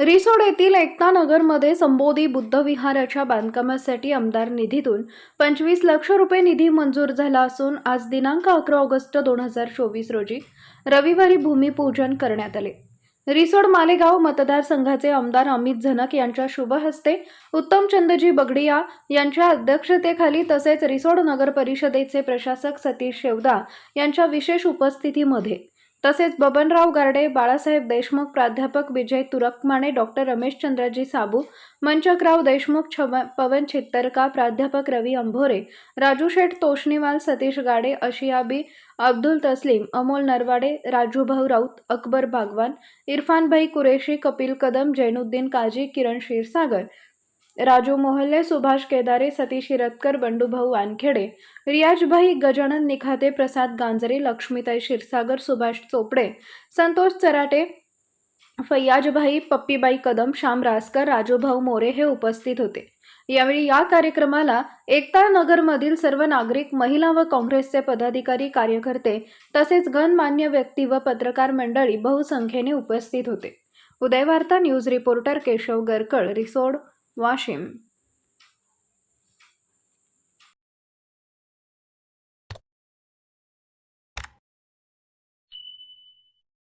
रिसोड येथील एकता नगरमध्ये संबोधी बुद्ध विहाराच्या बांधकामासाठी आमदार निधीतून पंचवीस लक्ष रुपये निधी मंजूर झाला असून आज दिनांक अकरा ऑगस्ट दोन हजार चोवीस रोजी रविवारी भूमिपूजन करण्यात आले. रिसोड मालेगाव मतदारसंघाचे आमदार अमित झनक यांच्या शुभ हस्ते बगडिया यांच्या अध्यक्षतेखाली तसेच रिसोड नगर परिषदेचे प्रशासक सतीश शेवदा यांच्या विशेष उपस्थितीमध्ये तसेच बबनराव गारडे बाळासाहेब देशमुख प्राध्यापक विजय तुरकमाने डॉक्टर रमेश चंद्रजी साबू मंचकराव देशमुख छव- पवन छित्तरका प्राध्यापक रवी अंभोरे राजू शेठ तोष्णीवाल सतीश गाडे अशियाबी अब्दुल तस्लीम अमोल नरवाडे राजूभाऊ राऊत अकबर भागवान इरफानभाई कुरेशी कपिल कदम जैनुद्दीन काजी किरण क्षीरसागर राजू मोहल्ले सुभाष केदारे सतीश हिरतकर बंडूभाऊ वानखेडे रियाजभाई गजानन निखाते प्रसाद गांजरे लक्ष्मीताई क्षीरसागर सुभाष चोपडे संतोष चराटे फैयाजभाई पप्पीबाई कदम श्याम रासकर राजूभाऊ मोरे हे उपस्थित होते. यावेळी या कार्यक्रमाला एकता नगरमधील सर्व नागरिक महिला व काँग्रेसचे पदाधिकारी कार्यकर्ते तसेच गणमान्य व्यक्ती व पत्रकार मंडळी बहुसंख्येने उपस्थित होते. Udayvarta news reporter Keshav Garkal Risod Wash him.